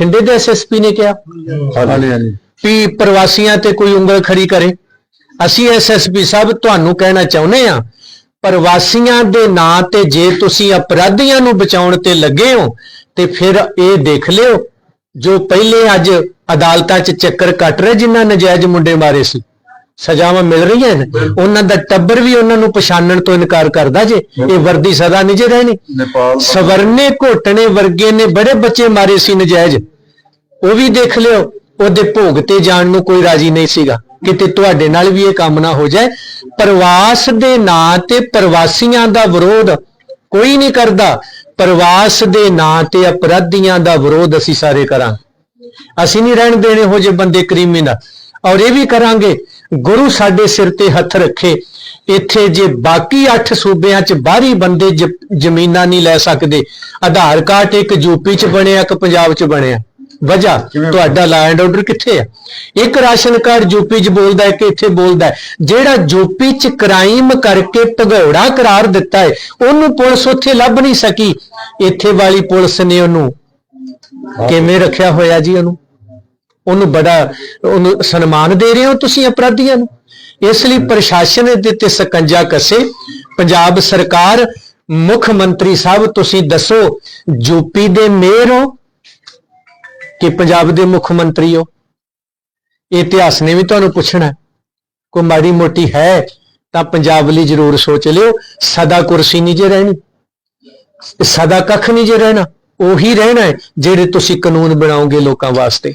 ਬਠਿੰਡੇ ਦੇ ਐਸਐਸਪੀ ਨੇ ਕਿਹਾ। ਹਾਂਜੀ ਹਾਂਜੀ। ਵੀ ਪ੍ਰਵਾਸੀਆਂ ਤੇ ਕੋਈ ਉਂਗਲ ਖੜੀ ਕਰੇ। ਅਸੀਂ ਐਸਐਸਪੀ ਸਾਹਿਬ ਤੁਹਾਨੂੰ ਕਹਿਣਾ ਚਾਹੁੰਦੇ ਆ ਪ੍ਰਵਾਸੀਆਂ ਦੇ ਨਾਂ ਤੇ ਜੇ ਤੁਸੀਂ ਅਪਰਾਧੀਆਂ ਨੂੰ ਬਚਾਉਣ ਤੇ ਲੱਗੇ ਹੋ ਤੇ ਫਿਰ ਇਹ ਦੇਖ ਲਿਓ ਜੋ ਪਹਿਲੇ ਅੱਜ ਅਦਾਲਤਾਂ 'ਚ ਚੱਕਰ ਕੱਟ ਰਹੇ ਜਿਨ੍ਹਾਂ ਨਜਾਇਜ਼ ਮੁੰਡੇ ਮਾਰੇ ਸੀ। ਸਜ਼ਾਵਾਂ ਮਿਲ ਰਹੀਆਂ ਨੇ। ਉਹਨਾਂ ਦਾ ਟੱਬਰ ਵੀ ਉਹਨਾਂ ਨੂੰ ਪਛਾਣਨ ਤੋਂ ਇਨਕਾਰ ਕਰਦਾ ਜੇ। ਇਹ ਵਰਦੀ ਸਦਾ ਨਹੀਂ ਜੇ ਰਹਿਣੀ ਸਵਰਨੇ ਘੋਟਣੇ ਵਰਗੇ ਨੇ ਬੜੇ ਬੱਚੇ ਮਾਰੇ ਸੀ ਨਜਾਇਜ਼। ਉਹ ਵੀ ਦੇਖ ਲਿਓ, ਉਹਦੇ ਭੋਗ ਤੇ ਜਾਣ ਨੂੰ ਕੋਈ ਰਾਜੀ ਨਹੀਂ ਸੀਗਾ। ਕਿਤੇ ਤੁਹਾਡੇ ਨਾਲ ਵੀ ਇਹ ਕੰਮ ਨਾ ਹੋ ਜਾਏ। ਪ੍ਰਵਾਸ ਦੇ ਨਾਂ ਤੇ ਪ੍ਰਵਾਸੀਆਂ ਦਾ ਵਿਰੋਧ ਕੋਈ ਨਹੀਂ ਕਰਦਾ। ਪ੍ਰਵਾਸ ਦੇ ਨਾਂ ਤੇ ਅਪਰਾਧੀਆਂ ਦਾ ਵਿਰੋਧ ਅਸੀਂ ਸਾਰੇ ਕਰਾਂਗੇ। ਅਸੀਂ ਨਹੀਂ ਰਹਿਣ ਦੇਣੇ ਹੋ ਜੇ ਬੰਦੇ ਕ੍ਰਿਮੀਨਲ ਔਰ ਇਹ ਵੀ ਕਰਾਂਗੇ, ਗੁਰੂ ਸਾਡੇ ਸਿਰ ਤੇ ਹੱਥ ਰੱਖੇ। ਇੱਥੇ ਜੇ ਬਾਕੀ 8 ਸੂਬਿਆਂ 'ਚ ਬਾਹਰੀ ਬੰਦੇ ਜ਼ਮੀਨਾਂ ਨਹੀਂ ਲੈ ਸਕਦੇ। ਆਧਾਰ ਕਾਰਡ ਇੱਕ ਯੂਪੀ 'ਚ ਬਣਿਆ, ਇੱਕ ਪੰਜਾਬ 'ਚ ਬਣਿਆ। ਵਜ੍ਹਾ ਤੁਹਾਡਾ ਲੈਂਡ ਆਰਡਰ ਕਿੱਥੇ ਆ? ਇੱਕ ਰਾਸ਼ਨ ਕਾਰਡ ਯੂਪੀ 'ਚ ਬੋਲਦਾ ਹੈ ਕਿ ਇੱਥੇ ਬੋਲਦਾ ਹੈ। ਜਿਹੜਾ ਯੂਪੀ 'ਚ ਕ੍ਰਾਈਮ ਕਰਕੇ ਭਗੌੜਾ ਕਰਾਰ ਦਿੱਤਾ ਹੈ ਉਹਨੂੰ ਪੁਲਿਸ ਉੱਥੇ ਲੱਭ ਨਹੀਂ ਸਕੀ। ਇੱਥੇ ਵਾਲੀ ਪੁਲਿਸ ਨੇ ਉਹਨੂੰ ਕਿਵੇਂ ਰੱਖਿਆ ਹੋਇਆ ਜੀ ਉਹਨੂੰ? ਉਹਨੂੰ ਬੜਾ ਉਹਨੂੰ ਸਨਮਾਨ ਦੇ ਰਹੇ ਹੋ ਤੁਸੀਂ ਅਪਰਾਧੀਆਂ ਨੂੰ। ਇਸ ਲਈ ਪ੍ਰਸ਼ਾਸਨ ਦੇ ਤੇ ਸਕੰਜਾ ਕਸੇ। ਪੰਜਾਬ ਸਰਕਾਰ ਮੁੱਖ ਮੰਤਰੀ ਸਾਹਿਬ ਤੁਸੀਂ ਦੱਸੋ ਯੂਪੀ ਦੇ ਮੇਅਰ ਹੋ? ਕਿ ਪੰਜਾਬ ਦੇ ਮੁੱਖ ਮੰਤਰੀ ਹੋ ਇਤਿਹਾਸ ਨੇ ਵੀ ਤੁਹਾਨੂੰ ਪੁੱਛਣਾ ਕੋਈ ਮਾੜੀ ਮੋਟੀ ਹੈ ਤਾਂ ਪੰਜਾਬ ਲਈ ਜ਼ਰੂਰ ਸੋਚ ਲਿਓ। ਸਦਾ ਕੁਰਸੀ ਨਹੀਂ ਜੇ ਰਹਿਣੀ, ਸਦਾ ਕੱਖ ਨਹੀਂ ਜੇ ਰਹਿਣਾ, ਉਹੀ ਰਹਿਣਾ ਹੈ ਜਿਹੜੇ ਤੁਸੀਂ ਕਾਨੂੰਨ ਬਣਾਓਗੇ ਲੋਕਾਂ ਵਾਸਤੇ।